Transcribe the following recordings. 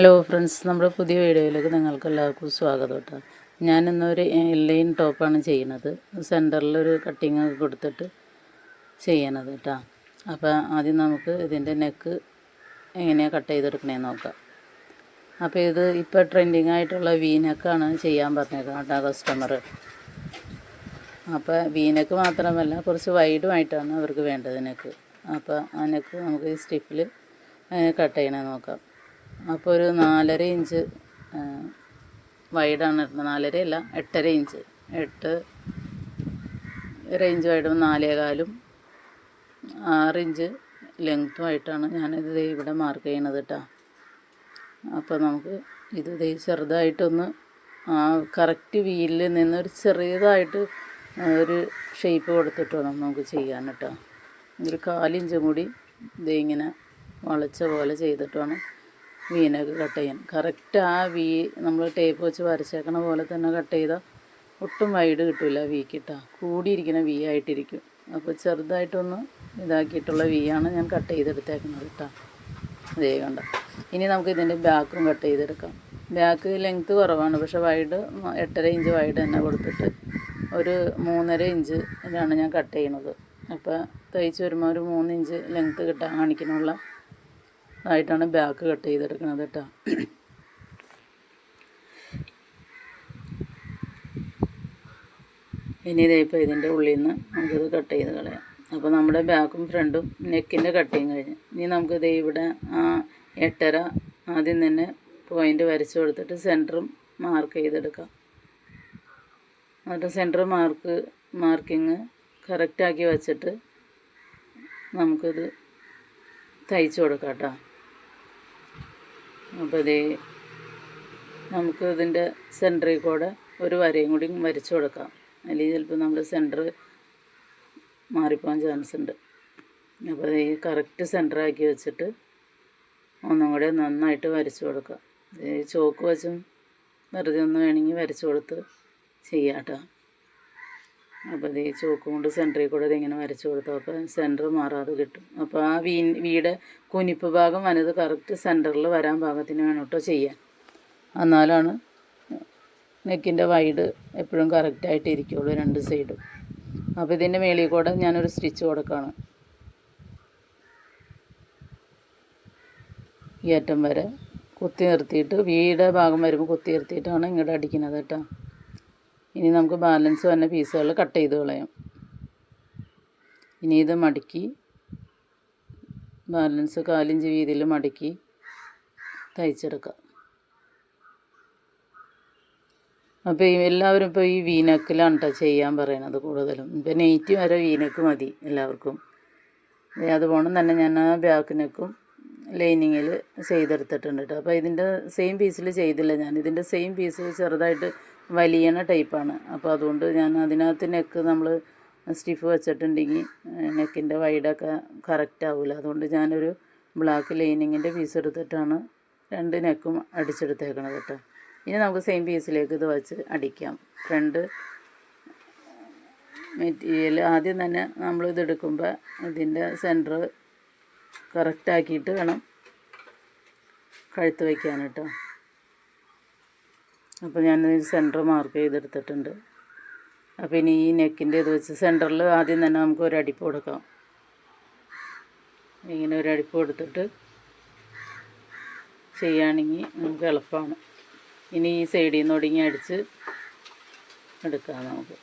Hello friends നമ്മുടെ പുതിയ വീഡിയോയിലേക്ക് നിങ്ങൾക്ക് എല്ലാവർക്കും സ്വാഗതം കേട്ടോ. ഞാനിന്നൊരു ലൈൻ ടോപ്പാണ് ചെയ്യുന്നത്. സെന്ററിലൊരു കട്ടിങ് ഒക്കെ കൊടുത്തിട്ട് ചെയ്യണത് കേട്ടോ. അപ്പോൾ ആദ്യം നമുക്ക് ഇതിന്റെ നെക്ക് എങ്ങനെയാണ് കട്ട് ചെയ്തെടുക്കണേന്ന് നോക്കാം. അപ്പോൾ ഇത് ഇപ്പോൾ ട്രെൻഡിങ് ആയിട്ടുള്ള വി നെക്കാണ് ചെയ്യാൻ പറഞ്ഞേക്കുന്നത് കേട്ടോ കസ്റ്റമർ അപ്പോൾ വി നെക്ക് മാത്രമല്ല കുറച്ച് വൈഡുമായിട്ടാണ് അവർക്ക് വേണ്ടത് നെക്ക് അപ്പോൾ ആ നെക്ക് നമുക്ക് ഈ സ്റ്റിപ്പിൽ കട്ട് ചെയ്യണേ നോക്കാം. അപ്പോൾ ഒരു നാലര ഇഞ്ച് വൈഡാണ് ഇടുന്നത്. നാലര അല്ല എട്ടര ഇഞ്ച്. എട്ട് റേഞ്ച് വൈഡും നാലേകാലും ആറ് ഇഞ്ച് ലെങ്ത്തുമായിട്ടാണ് ഞാനിത് ഇവിടെ മാർക്ക് ചെയ്യണത് കേട്ടോ അപ്പോൾ നമുക്ക് ഇത് ചെറുതായിട്ടൊന്ന് ആ കറക്റ്റ് വീലിൽ നിന്ന് ഒരു ചെറിയതായിട്ട് ഒരു ഷേപ്പ് കൊടുത്തിട്ട് വേണം നമുക്ക് ചെയ്യാൻ കേട്ടോ ഒരു കാലിഞ്ചും കൂടി ദേ ഇങ്ങനെ വളച്ച പോലെ ചെയ്തിട്ട് വേണം വീനൊക്കെ കട്ട് ചെയ്യാൻ. കറക്റ്റ് ആ വീ നമ്മൾ ടേപ്പ് വെച്ച് വരച്ചേക്കണ പോലെ തന്നെ കട്ട് ചെയ്താൽ ഒട്ടും വൈഡ് കിട്ടില്ല വീ കിട്ടാ കൂടിയിരിക്കുന്ന വി ആയിട്ടിരിക്കും. അപ്പോൾ ചെറുതായിട്ടൊന്ന് ഇതാക്കിയിട്ടുള്ള വി ആണ് ഞാൻ കട്ട് ചെയ്തെടുത്തേക്കുന്നത് കേട്ടോ അതേ കണ്ട. ഇനി നമുക്ക് ഇതിന്റെ ബാക്കും കട്ട് ചെയ്തെടുക്കാം. ബാക്ക് ലെങ്ത്ത് കുറവാണ്. പക്ഷേ വൈഡ് എട്ടര ഇഞ്ച് വൈഡ് തന്നെ കൊടുത്തിട്ട് ഒരു മൂന്നര ഇഞ്ച് ഇതാണ് ഞാൻ കട്ട് ചെയ്യണത്. അപ്പോൾ തയ്ച്ച് വരുമ്പോൾ ഒരു മൂന്ന് ഇഞ്ച് ലെങ്ത്ത് കിട്ടാൻ കാണിക്കാനുള്ള ആയിട്ടാണ് ബാക്ക് കട്ട് ചെയ്തെടുക്കുന്നത് കേട്ടോ. ഇനി ഇതേ ഇപ്പോൾ ഇതിന്റെ ഉള്ളിൽ നിന്ന് നമുക്കിത് കട്ട് ചെയ്ത് കളയാം. അപ്പോൾ നമ്മുടെ ബാക്കും ഫ്രണ്ടും നെക്കിന്റെ കട്ടിങ് കഴിഞ്ഞ്. ഇനി നമുക്കിത് ഇവിടെ ആ എട്ടര ആദ്യം തന്നെ പോയിന്റ് വരച്ച് കൊടുത്തിട്ട് സെന്ററും മാർക്ക് ചെയ്തെടുക്കാം. എന്നിട്ട് സെന്റർ മാർക്ക് മാർക്കിങ് കറക്റ്റാക്കി വച്ചിട്ട് നമുക്കിത് തയ്ച്ചു കൊടുക്കാം കേട്ടോ. അപ്പോൾ ഇതേ നമുക്ക് ഇതിന്റെ സെന്ററിൽ കൂടെ ഒരു വരയും കൂടി വരച്ച് കൊടുക്കാം. അല്ലെങ്കിൽ ചിലപ്പോൾ നമ്മൾ സെന്റർ മാറിപ്പോകാൻ ചാൻസ് ഉണ്ട്. അപ്പോൾ ഈ കറക്റ്റ് സെന്ററാക്കി വെച്ചിട്ട് ഒന്നും കൂടെ നന്നായിട്ട് വരച്ച് കൊടുക്കാം. ഈ ചോക്ക് വെച്ചും വെറുതെ ഒന്ന് വേണമെങ്കിൽ വരച്ച് കൊടുത്ത് ചെയ്യാം കേട്ടോ. അപ്പോൾ ഈ ചോക്ക് കൊണ്ട് സെന്ററിൽ കൂടെ ഇതിങ്ങനെ വരച്ച് കൊടുത്തു. അപ്പോൾ സെന്റർ മാറാതെ കിട്ടും. അപ്പോൾ ആ വീ വീട് കുനിപ്പ് ഭാഗം വനത് കറക്റ്റ് സെന്ററിൽ വരാൻ ഭാഗത്തിന് വേണം കേട്ടോ ചെയ്യാൻ. എന്നാലാണ് നെക്കിന്റെ വൈഡ് എപ്പോഴും കറക്റ്റായിട്ട് ഇരിക്കുള്ളൂ രണ്ട് സൈഡും അപ്പോൾ ഇതിന്റെ മേളിൽ കൂടെ ഞാനൊരു സ്റ്റിച്ച് കൊടുക്കുകയാണ് ഈ അറ്റം വരെ കുത്തി നിർത്തിയിട്ട് വീടെ ഭാഗം വരുമ്പോൾ കുത്തി നിർത്തിയിട്ടാണ് ഇങ്ങോട്ട് അടിക്കുന്നത് കേട്ടോ ഇനി നമുക്ക് ബാലൻസ് വന്ന പീസുകൾ കട്ട് ചെയ്ത് കളയാം. ഇനി ഇത് മടക്കി ബാലൻസ് കാലിഞ്ച് വീതിയിൽ മടക്കി തയ്ച്ചെടുക്കാം. അപ്പോൾ എല്ലാവരും ഇപ്പോൾ ഈ വീനക്കിലാണ് കേട്ടോ ചെയ്യാൻ പറയണത് കൂടുതലും. ഇപ്പോൾ നെയ്റ്റ് വരെ വീനക്ക് മതി എല്ലാവർക്കും. അതുപോലെ തന്നെ ഞാൻ ആ ബാക്ക് നെക്കും ലൈനിങ്ങിൽ ചെയ്തെടുത്തിട്ടുണ്ട് കേട്ടോ അപ്പോൾ ഇതിന്റെ സെയിം പീസിൽ ചെയ്തില്ല ഞാൻ. ഇതിന്റെ സെയിം പീസ് ചെറുതായിട്ട് വലിയണ ടൈപ്പാണ് അപ്പോൾ അതുകൊണ്ട് ഞാൻ അതിനകത്ത് നെക്ക് നമ്മൾ സ്റ്റിഫ് വെച്ചിട്ടുണ്ടെങ്കിൽ നെക്കിന്റെ വൈഡൊക്കെ കറക്റ്റ് ആവില്ല അതുകൊണ്ട് ഞാനൊരു ബ്ലാക്ക് ലൈനിങ്ങിന്റെ പീസ് എടുത്തിട്ടാണ് രണ്ട് നെക്കും അടിച്ചെടുത്തേക്കണത് കേട്ടോ ഇനി നമുക്ക് സെയിം പീസിലേക്ക് ഇത് വെച്ച് അടിക്കാം. ഫ്രണ്ട് മെറ്റീരിയൽ ആദ്യം തന്നെ നമ്മൾ ഇതെടുക്കുമ്പോൾ ഇതിന്റെ സെന്റർ കറക്റ്റാക്കിയിട്ട് വേണം കഴുത്ത് വയ്ക്കാൻ കേട്ടോ അപ്പോൾ ഞാൻ സെന്റർ മാർക്ക് ചെയ്തെടുത്തിട്ടുണ്ട്. അപ്പോൾ ഇനി ഈ നെക്കിന്റെ ഇത് വെച്ച് സെന്ററിൽ ആദ്യം തന്നെ നമുക്ക് ഒരു അടിപ്പ് കൊടുക്കാം. ഇങ്ങനെ ഒരു അടിപ്പ് കൊടുത്തിട്ട് ചെയ്യുകയാണെങ്കിൽ നമുക്ക് എളുപ്പമാണ്. ഇനി ഈ സൈഡിൽ നിന്ന് ഒടുങ്ങി അടിച്ച് എടുക്കാം നമുക്ക്.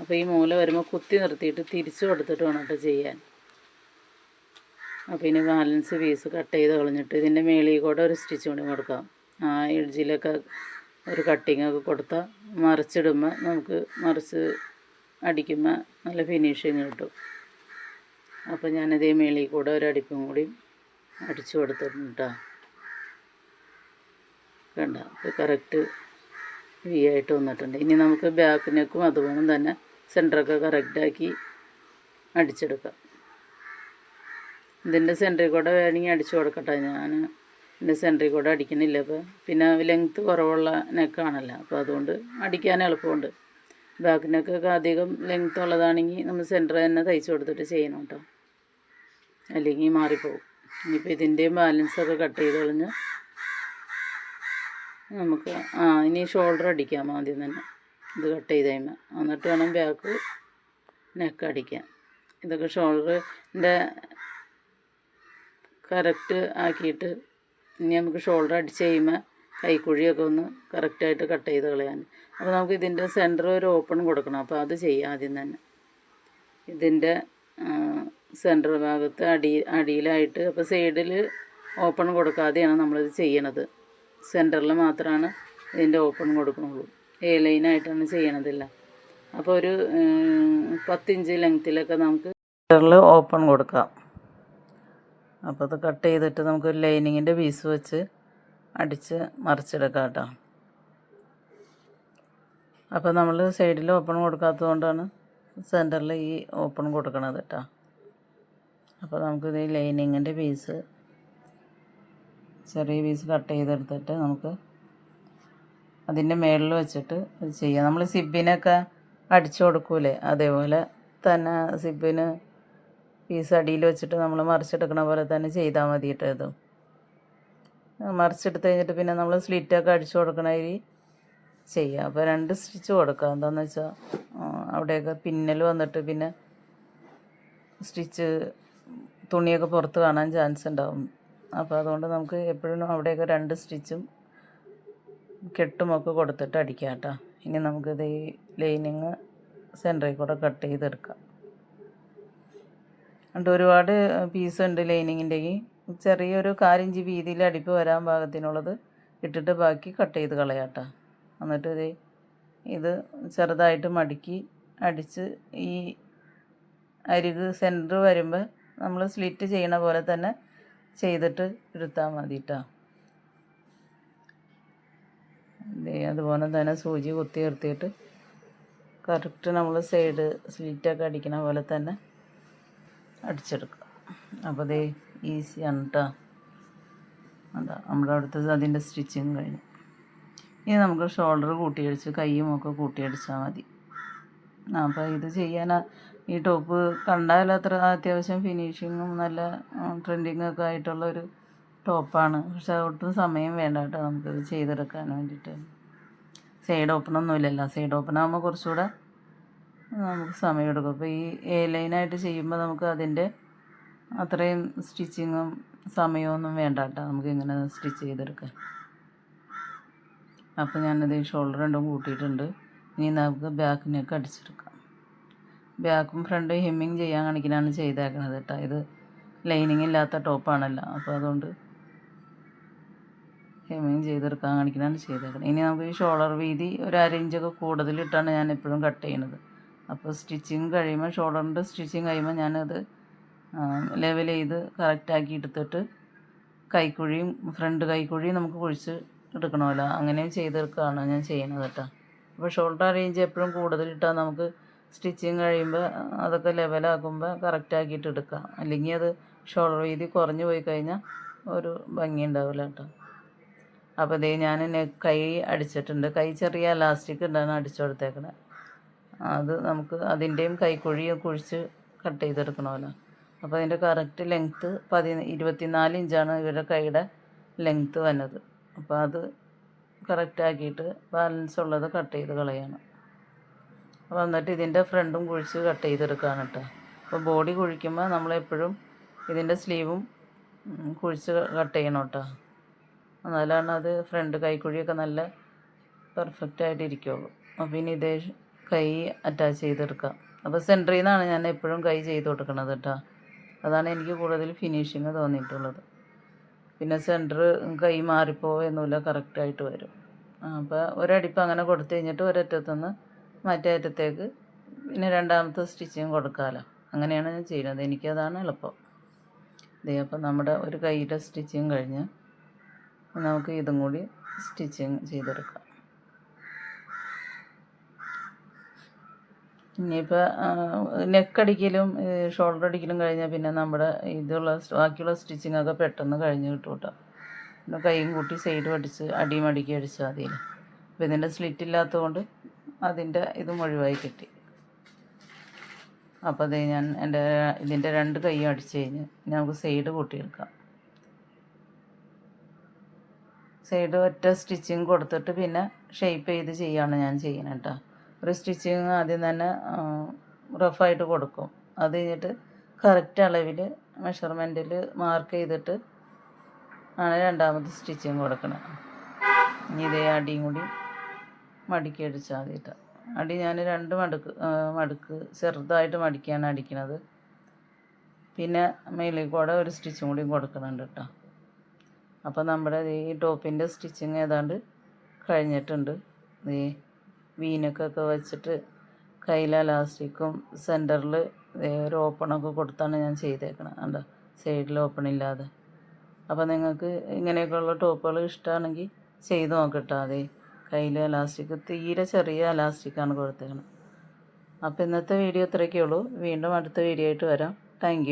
അപ്പോൾ ഈ മൂല വരുമ്പോൾ കുത്തി നിർത്തിയിട്ട് തിരിച്ചു കൊടുത്തിട്ട് വേണം കേട്ടോ ചെയ്യാൻ. അപ്പോൾ ഇനി ബാലൻസ് പീസ് കട്ട് ചെയ്ത് കളഞ്ഞിട്ട് ഇതിന്റെ മേളിൽ കൂടെ ഒരു സ്റ്റിച്ച് കൂടി കൊടുക്കാം. ആ എഡ്ജിലൊക്കെ ഒരു കട്ടിങ് ഒക്കെ കൊടുത്താൽ മറിച്ചിടുമ്പോൾ നമുക്ക് മറിച്ച് അടിക്കുമ്പോൾ നല്ല ഫിനിഷിങ് കിട്ടും. അപ്പോൾ ഞാനതേ മേളിൽ കൂടെ ഒരു അടിപ്പും കൂടി അടിച്ചു കൊടുത്തിട്ടുണ്ട് കണ്ട അപ്പോൾ കറക്റ്റ് വി ആയിട്ട് വന്നിട്ടുണ്ട്. ഇനി നമുക്ക് ബാക്ക് നെക്കും അതുപോലെ തന്നെ സെന്ററൊക്കെ കറക്റ്റാക്കി അടിച്ചെടുക്കാം. ഇതിന്റെ സെന്ററിൽ കൂടെ വേണമെങ്കിൽ അടിച്ചു കൊടുക്കട്ടെ. ഞാൻ ഇതിന്റെ സെന്ററിൽ കൂടെ അടിക്കുന്നില്ല. ഇപ്പോൾ പിന്നെ ലെങ്ത്ത് കുറവുള്ള നെക്കാണല്ലോ അപ്പോൾ അതുകൊണ്ട് അടിക്കാൻ എളുപ്പമുണ്ട്. ബാക്ക് നെക്കൊക്കെ അധികം ലെങ്ത്ത് ഉള്ളതാണെങ്കിൽ നമ്മൾ സെന്റർ തന്നെ തയ്ച്ചു കൊടുത്തിട്ട് ചെയ്യണം കേട്ടോ. അല്ലെങ്കിൽ മാറിപ്പോവും. ഇനിയിപ്പോൾ ഇതിന്റെയും ബാലൻസൊക്കെ കട്ട് ചെയ്ത് കളഞ്ഞ് നമുക്ക് ആ ഇനി ഷോൾഡർ അടിക്കാം ആദ്യം തന്നെ. ഇത് കട്ട് ചെയ്ത് കഴിയുമ്പോൾ എന്നിട്ട് വേണം ബാക്ക് നെക്ക് അടിക്കാൻ. ഇതൊക്കെ ഷോൾഡറിന്റെ കറക്റ്റ് ആക്കിയിട്ട് ഇനി നമുക്ക് ഷോൾഡർ അടിച്ച് കഴിയുമ്പോൾ കൈക്കുഴിയൊക്കെ ഒന്ന് കറക്റ്റായിട്ട് കട്ട് ചെയ്ത് കളയാൻ. അപ്പോൾ നമുക്ക് ഇതിന്റെ സെന്റർ ഒരു ഓപ്പൺ കൊടുക്കണം. അപ്പോൾ അത് ചെയ്യാം ആദ്യം തന്നെ. ഇതിന്റെ സെന്റർ ഭാഗത്ത് അടി അടിയിലായിട്ട് അപ്പോൾ സൈഡിൽ ഓപ്പൺ കൊടുക്കാതെയാണ് നമ്മളിത് ചെയ്യണത്. സെന്ററിൽ മാത്രമാണ് ഇതിന്റെ ഓപ്പൺ കൊടുക്കണുള്ളൂ. എ ലൈനായിട്ടാണ് ചെയ്യണതില്ല. അപ്പോൾ ഒരു പത്തിഞ്ച് ലെങ്ത്തിലൊക്കെ നമുക്ക് സെന്ററിൽ ഓപ്പൺ കൊടുക്കാം. അപ്പോൾ അത് കട്ട് ചെയ്തിട്ട് നമുക്കൊരു ലൈനിങ്ങിന്റെ പീസ് വെച്ച് അടിച്ച് മറിച്ചെടുക്കാം കേട്ടോ. അപ്പോൾ നമ്മൾ സൈഡിൽ ഓപ്പൺ കൊടുക്കാത്തത് കൊണ്ടാണ് സെന്ററിൽ ഈ ഓപ്പൺ കൊടുക്കണത് കേട്ടോ. അപ്പോൾ നമുക്കിത് ഈ ലൈനിങ്ങിന്റെ പീസ് ചെറിയ പീസ് കട്ട് ചെയ്തെടുത്തിട്ട് നമുക്ക് അതിന്റെ മേളിൽ വെച്ചിട്ട് ചെയ്യാം. നമ്മൾ സിബിനൊക്കെ അടിച്ചു കൊടുക്കൂലേ? അതേപോലെ തന്നെ സിബിന് പീസ് അടിയിൽ വെച്ചിട്ട് നമ്മൾ മറിച്ചെടുക്കണ പോലെ തന്നെ ചെയ്താൽ മതി കേട്ടോ ഇത്. മറിച്ചെടുത്ത് കഴിഞ്ഞിട്ട് പിന്നെ നമ്മൾ സ്ലിറ്റൊക്കെ അടിച്ചു കൊടുക്കണ രീതി ചെയ്യാം. അപ്പോൾ രണ്ട് സ്റ്റിച്ച് കൊടുക്കുക എന്താണെന്ന് വെച്ചാൽ അവിടെയൊക്കെ പിന്നൽ വന്നിട്ട് പിന്നെ സ്റ്റിച്ച് തുണിയൊക്കെ പുറത്ത് കാണാൻ ചാൻസ് ഉണ്ടാവും. അപ്പോൾ അതുകൊണ്ട് നമുക്ക് എപ്പോഴും അവിടെയൊക്കെ രണ്ട് സ്റ്റിച്ചും കെട്ടുമൊക്കെ കൊടുത്തിട്ട് അടിക്കാം കേട്ടോ. ഇനി നമുക്കിത് ഈ ലൈനിങ് സെന്ററിൽ കൂടെ കട്ട് ചെയ്തെടുക്കാം. എന്നിട്ട് ഒരുപാട് ഉണ്ട് ലൈനിങ്ങിന്റെ ചെറിയൊരു കാലിഞ്ച് വീതിയിൽ അടിപ്പ് വരാൻ പാകത്തിനുള്ളത് ഇട്ടിട്ട് ബാക്കി കട്ട് ചെയ്ത് കളയാട്ടോ. എന്നിട്ട് ഇത് ഇത് ചെറുതായിട്ട് മടുക്കി അടിച്ച് ഈ അരിക് സെന്റർ വരുമ്പോൾ നമ്മൾ സ്ലിറ്റ് ചെയ്യണ പോലെ തന്നെ ചെയ്തിട്ട് എടുത്താൽ മതി അതുപോലെ തന്നെ സൂചി കുത്തി നിർത്തിയിട്ട് കറക്റ്റ് നമ്മൾ സൈഡ് സ്ലിറ്റൊക്കെ അടിക്കണ പോലെ തന്നെ അടിച്ചെടുക്കുക. അപ്പോൾ അതേ ഈസിയാണ് കേട്ടോ അതാ നമ്മുടെ അടുത്തത് അതിന്റെ സ്റ്റിച്ചിങ് കഴിഞ്ഞു. ഇനി നമുക്ക് ഷോൾഡർ കൂട്ടിയടിച്ച് കൈയും ഒക്കെ കൂട്ടിയടിച്ചാൽ മതി. അപ്പോൾ ഇത് ചെയ്യാൻ ഈ ടോപ്പ് കണ്ടാൽ അത്ര അത്യാവശ്യം ഫിനിഷിങ്ങും നല്ല ട്രെൻഡിങ് ഒക്കെ ആയിട്ടുള്ള ഒരു ടോപ്പാണ്. പക്ഷെ ഒട്ടും സമയം വേണ്ട കേട്ടോ നമുക്കിത് ചെയ്തെടുക്കാൻ വേണ്ടിയിട്ട്. സൈഡ് ഓപ്പൺ ഒന്നുമില്ലല്ലോ. സൈഡ് ഓപ്പൺ ആകുമ്പോൾ കുറച്ചുകൂടെ നമുക്ക് സമയം എടുക്കും അപ്പോൾ ഈ എ ലൈനായിട്ട് ചെയ്യുമ്പോൾ നമുക്ക് അതിന്റെ അത്രയും സ്റ്റിച്ചിങ്ങും സമയമൊന്നും വേണ്ട കേട്ടോ നമുക്ക് ഇങ്ങനെ സ്റ്റിച്ച് ചെയ്തെടുക്കാം. അപ്പോൾ ഞാനത് ഷോൾഡർ രണ്ടും കൂട്ടിയിട്ടുണ്ട്. ഇനി നമുക്ക് ബാക്കിനൊക്കെ അടിച്ചെടുക്കാം. ബാക്കും ഫ്രണ്ടും ഹെമ്മിങ് ചെയ്യാൻ കണക്കിനാണ് ചെയ്തേക്കണത് കേട്ടോ. ഇത് ലൈനിങ് ഇല്ലാത്ത ടോപ്പാണല്ലോ അപ്പോൾ അതുകൊണ്ട് ഹെമ്മിങ് ചെയ്തെടുക്കാൻ കാണിക്കണാണ് ചെയ്തേക്കുന്നത് ഇനി നമുക്ക് ഈ ഷോൾഡർ വീതി ഒരു അര ഇഞ്ചൊക്കെ കൂടുതലിട്ടാണ് ഞാൻ എപ്പോഴും കട്ട് ചെയ്യണത്. അപ്പോൾ സ്റ്റിച്ചിങ് കഴിയുമ്പോൾ ഷോൾഡറിന്റെ സ്റ്റിച്ചിങ് കഴിയുമ്പോൾ ഞാനത് ലെവൽ ചെയ്ത് കറക്റ്റാക്കി എടുത്തിട്ട് കൈക്കുഴിയും ഫ്രണ്ട് കൈക്കുഴിയും നമുക്ക് കുഴിച്ച് എടുക്കണമല്ലോ. അങ്ങനെ ചെയ്തെടുക്കുകയാണ് ഞാൻ ചെയ്യുന്നത് കേട്ടോ. അപ്പോൾ ഷോൾഡർ റേഞ്ച് എപ്പോഴും കൂടുതലിട്ടാൽ നമുക്ക് സ്റ്റിച്ചിങ് കഴിയുമ്പോൾ അതൊക്കെ ലെവലാക്കുമ്പോൾ കറക്റ്റാക്കിയിട്ട് എടുക്കാം. അല്ലെങ്കിൽ അത് ഷോൾഡർ വീതി കുറഞ്ഞു പോയി കഴിഞ്ഞാൽ ഒരു ഭംഗി ഉണ്ടാവില്ല കേട്ടോ. അപ്പോൾ ഇതേ ഞാൻ കൈ അടിച്ചിട്ടുണ്ട്. കൈ ചെറിയ ഇലാസ്റ്റിക് ഉണ്ടാണ് അടിച്ചു കൊടുത്തേക്കണത് അത് നമുക്ക് അതിന്റെയും കൈക്കുഴിയും കുഴിച്ച് കട്ട് ചെയ്തെടുക്കണമല്ലോ. അപ്പോൾ അതിന്റെ കറക്റ്റ് ലെങ്ത്ത് പതി ഇരുപത്തിനാല് ഇഞ്ചാണ് ഇവരുടെ കൈയുടെ ലെങ്ത്ത് വന്നത്. അപ്പോൾ അത് കറക്റ്റാക്കിയിട്ട് ബാലൻസ് ഉള്ളത് കട്ട് ചെയ്ത് കളയണം. അപ്പോൾ എന്നിട്ട് ഇതിന്റെ ഫ്രണ്ടും കുഴിച്ച് കട്ട് ചെയ്തെടുക്കുകയാണ് കേട്ടോ അപ്പോൾ ബോഡി കുഴിക്കുമ്പോൾ നമ്മളെപ്പോഴും ഇതിന്റെ സ്ലീവും കുഴിച്ച് കട്ട് ചെയ്യണം കേട്ടോ എന്നാലാണ് അത് ഫ്രണ്ട് കൈക്കുഴിയൊക്കെ നല്ല പെർഫെക്റ്റ് ആയിട്ട് ഇരിക്കുള്ളൂ അപ്പോൾ ഇനി ഇതേ കൈ അറ്റാച്ച് ചെയ്തെടുക്കുക അപ്പോൾ സെന്ററിൽ നിന്നാണ് ഞാൻ എപ്പോഴും കൈ ചെയ്ത് കൊടുക്കുന്നത് കേട്ടോ അതാണ് എനിക്ക് കൂടുതൽ ഫിനിഷിങ് തോന്നിയിട്ടുള്ളത്. പിന്നെ സെന്റർ കൈ മാറിപ്പോയൊന്നുമില്ല കറക്റ്റായിട്ട് വരും. അപ്പോൾ ഒരടിപ്പ് അങ്ങനെ കൊടുത്തു കഴിഞ്ഞിട്ട് ഒരറ്റത്തുനിന്ന് മറ്റേ അറ്റത്തേക്ക് പിന്നെ രണ്ടാമത്തെ സ്റ്റിച്ചിങ് കൊടുക്കാമല്ലോ അങ്ങനെയാണ് ഞാൻ ചെയ്യുന്നത്. എനിക്കതാണ് എളുപ്പം. ഇതേ അപ്പം നമ്മുടെ ഒരു കൈയുടെ സ്റ്റിച്ചിങ് കഴിഞ്ഞ് നമുക്ക് ഇതും കൂടി സ്റ്റിച്ചിങ് ചെയ്തെടുക്കാം. ഇനിയിപ്പോൾ നെക്കടിക്കലും ഷോൾഡർ അടിക്കലും കഴിഞ്ഞാൽ പിന്നെ നമ്മുടെ ഇതുള്ള ബാക്കിയുള്ള സ്റ്റിച്ചിങ് ഒക്കെ പെട്ടെന്ന് കഴിഞ്ഞ് കിട്ടും കേട്ടോ പിന്നെ കൈയും കൂട്ടി സൈഡ് അടിച്ച് അടിയും അടിക്കി അടിച്ചാൽ മതി. അപ്പോൾ ഇതിന്റെ സ്ലിറ്റ് ഇല്ലാത്തതുകൊണ്ട് അതിന്റെ ഇതും ഒഴിവായി കിട്ടി. അപ്പോൾ അത് ഞാൻ എന്റെ ഇതിന്റെ രണ്ട് കൈയും അടിച്ച് കഴിഞ്ഞ് നമുക്ക് സൈഡ് കൂട്ടിയെടുക്കാം. സൈഡ് ഒറ്റ സ്റ്റിച്ചിങ് കൊടുത്തിട്ട് പിന്നെ ഷേപ്പ് ചെയ്ത് ചെയ്യാണ് ഞാൻ ചെയ്യുന്നത് കേട്ടോ ഒരു സ്റ്റിച്ചിങ് ആദ്യം തന്നെ റഫായിട്ട് കൊടുക്കും. അത് കഴിഞ്ഞിട്ട് കറക്റ്റ് അളവിൽ മെഷർമെന്റിൽ മാർക്ക് ചെയ്തിട്ട് ആണ് രണ്ടാമത്തെ സ്റ്റിച്ചിങ് കൊടുക്കുന്നത് ഇനി ഇതേ അടിയും കൂടി മടക്കി അടിച്ചാൽ മതിയിട്ട് അടി ഞാൻ രണ്ട് മടുക്ക് മടുക്ക് ചെറുതായിട്ട് മടിക്കാണ് അടിക്കുന്നത് പിന്നെ മേലിൽ കൂടെ ഒരു സ്റ്റിച്ചും കൂടി കൊടുക്കുന്നുണ്ട് കേട്ടോ അപ്പോൾ നമ്മുടെ ഈ ടോപ്പിന്റെ സ്റ്റിച്ചിങ് ഏതാണ്ട് കഴിഞ്ഞിട്ടുണ്ട്. ഈ വീനക്കൊക്കെ വെച്ചിട്ട് കയ്യിൽ അലാസ്റ്റിക്കും സെന്ററിൽ ഒരു ഓപ്പണൊക്കെ കൊടുത്താണ് ഞാൻ ചെയ്തേക്കണത് കണ്ടോ സൈഡിൽ ഓപ്പൺ ഇല്ലാതെ അപ്പോൾ നിങ്ങൾക്ക് ഇങ്ങനെയൊക്കെയുള്ള ടോപ്പുകൾ ഇഷ്ടമാണെങ്കിൽ ചെയ്ത് നോക്കട്ടോ അതെ കയ്യിൽ അലാസ്റ്റിക് തീരെ ചെറിയ അലാസ്റ്റിക്കാണ് കൊടുത്തേക്കുന്നത് അപ്പോൾ ഇന്നത്തെ വീഡിയോ ഇത്രയൊക്കെ ഉള്ളൂ വീണ്ടും അടുത്ത വീഡിയോ ആയിട്ട് വരാം. താങ്ക്